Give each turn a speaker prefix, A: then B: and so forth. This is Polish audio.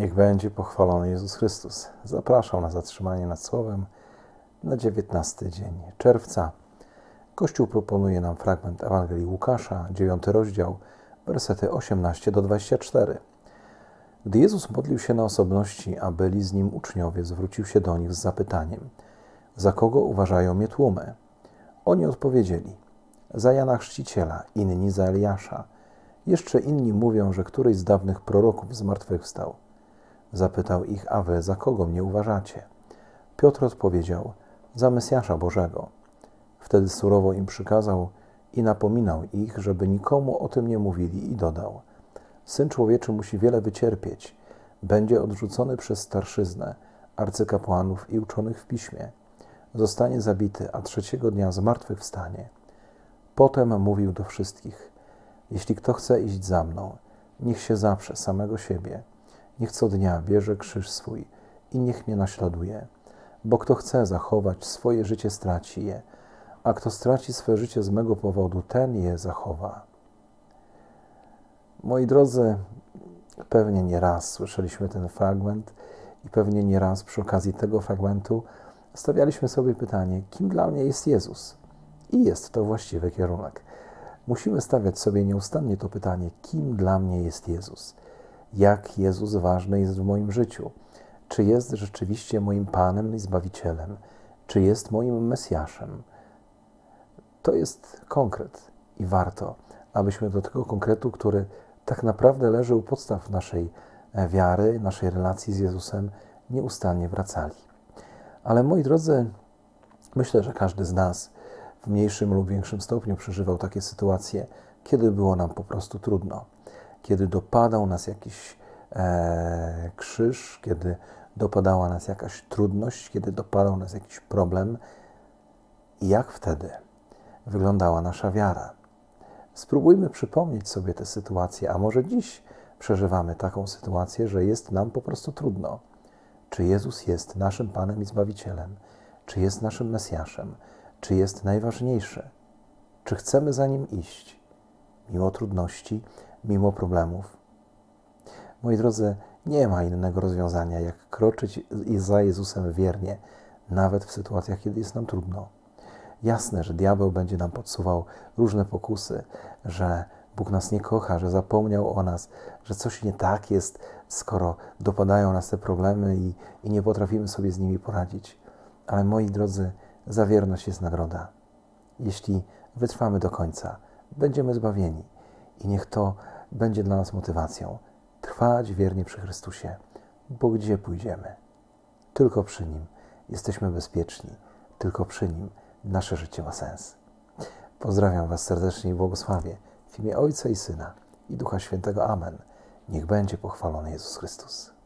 A: Niech będzie pochwalony Jezus Chrystus. Zapraszam na zatrzymanie nad Słowem na 19 dzień czerwca. Kościół proponuje nam fragment Ewangelii Łukasza, 9 rozdział, wersety 18 do 24. Gdy Jezus modlił się na osobności, a byli z nim uczniowie, zwrócił się do nich z zapytaniem: Za kogo uważają mnie tłumy? Oni odpowiedzieli: Za Jana Chrzciciela, inni za Eliasza. Jeszcze inni mówią, że któryś z dawnych proroków zmartwychwstał. Zapytał ich, a wy za kogo mnie uważacie? Piotr odpowiedział, za Mesjasza Bożego. Wtedy surowo im przykazał i napominał ich, żeby nikomu o tym nie mówili i dodał, Syn Człowieczy musi wiele wycierpieć, będzie odrzucony przez starszyznę, arcykapłanów i uczonych w piśmie. Zostanie zabity, a trzeciego dnia zmartwychwstanie. Potem mówił do wszystkich, jeśli kto chce iść za mną, niech się zaprze samego siebie, niech co dnia bierze krzyż swój i niech mnie naśladuje. Bo kto chce zachować swoje życie, straci je, a kto straci swoje życie z mego powodu, ten je zachowa. Moi drodzy, pewnie nie raz słyszeliśmy ten fragment i pewnie nie raz przy okazji tego fragmentu stawialiśmy sobie pytanie, kim dla mnie jest Jezus? I jest to właściwy kierunek. Musimy stawiać sobie nieustannie to pytanie, kim dla mnie jest Jezus? Jak Jezus ważny jest w moim życiu? Czy jest rzeczywiście moim Panem i Zbawicielem? Czy jest moim Mesjaszem? To jest konkret i warto, abyśmy do tego konkretu, który tak naprawdę leży u podstaw naszej wiary, naszej relacji z Jezusem, nieustannie wracali. Ale moi drodzy, myślę, że każdy z nas w mniejszym lub większym stopniu przeżywał takie sytuacje, kiedy było nam po prostu trudno, kiedy dopadał nas jakiś e, krzyż, kiedy dopadała nas jakaś trudność, kiedy dopadał nas jakiś problem. Jak wtedy wyglądała nasza wiara? Spróbujmy przypomnieć sobie tę sytuację, a może dziś przeżywamy taką sytuację, że jest nam po prostu trudno. Czy Jezus jest naszym Panem i Zbawicielem? Czy jest naszym Mesjaszem? Czy jest najważniejszy? Czy chcemy za Nim iść, mimo trudności, problemów? Moi drodzy, nie ma innego rozwiązania, jak kroczyć za Jezusem wiernie, nawet w sytuacjach, kiedy jest nam trudno. Jasne, że diabeł będzie nam podsuwał różne pokusy, że Bóg nas nie kocha, że zapomniał o nas, że coś nie tak jest, skoro dopadają nas te problemy i, i nie potrafimy sobie z nimi poradzić. Ale moi drodzy, za wierność jest nagroda. Jeśli wytrwamy do końca, będziemy zbawieni i niech to będzie dla nas motywacją. Trwać wiernie przy Chrystusie, bo gdzie pójdziemy? Tylko przy Nim jesteśmy bezpieczni, tylko przy Nim nasze życie ma sens. Pozdrawiam Was serdecznie i błogosławię w imię Ojca i Syna i Ducha Świętego. Amen. Niech będzie pochwalony Jezus Chrystus.